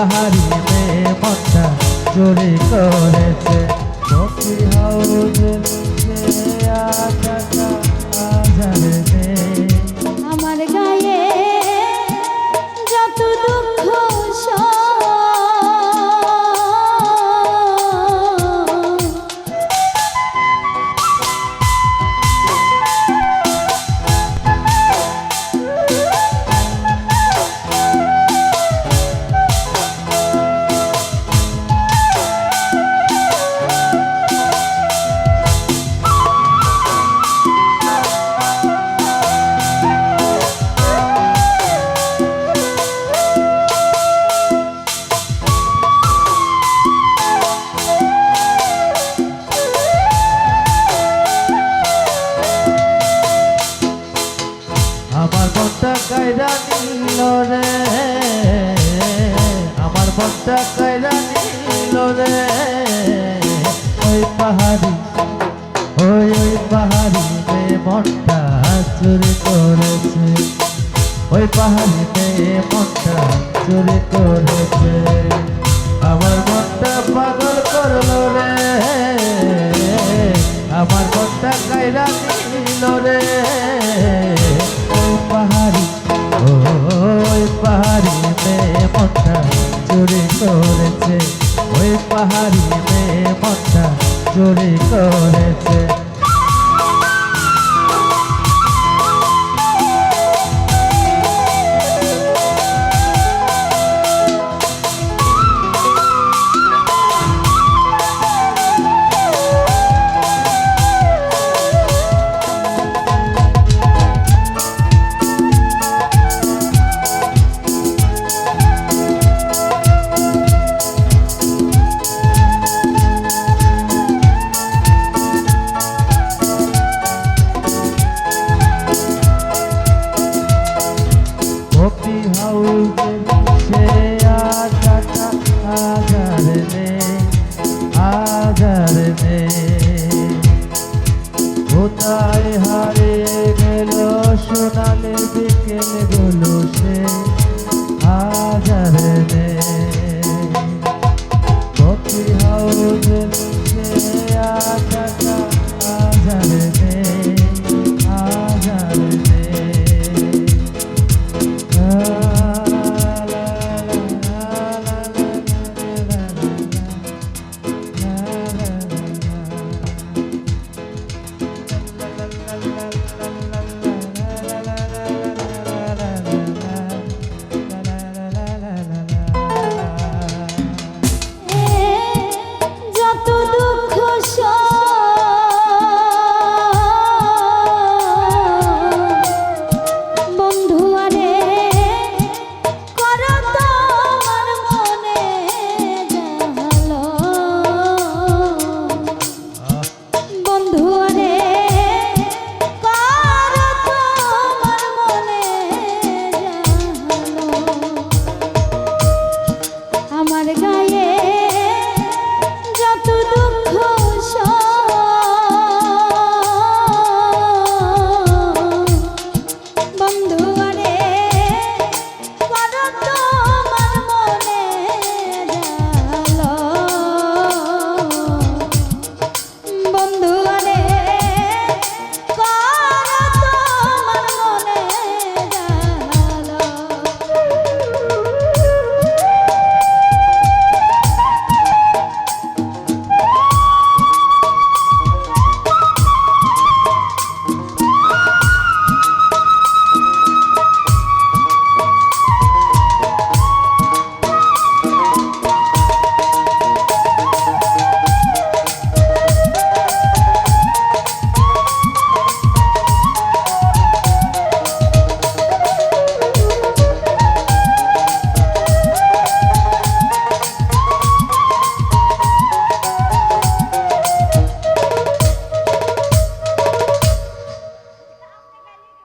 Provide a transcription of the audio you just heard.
পাহাড়ি মেয়ে চুরি করেছে। কফি হাউসের আমার মনটা কায়রা নিল রে। আমার মনটা কায়রা নিল রে। ওই পাহাড়ি, ওই ওই পাহাড়ি মেয়ে মনটা চুরি করেছে। ওই পাহাড়ি মেয়ে মনটা চুরি করেছে। আমার মনটা পাগল করল রে। আমার মনটা কায়রা নিল রে। করেছে ওই পাহাড়ি মেয়ে মনটা চুরি করেছে। আজার নে আজার নে কোথায়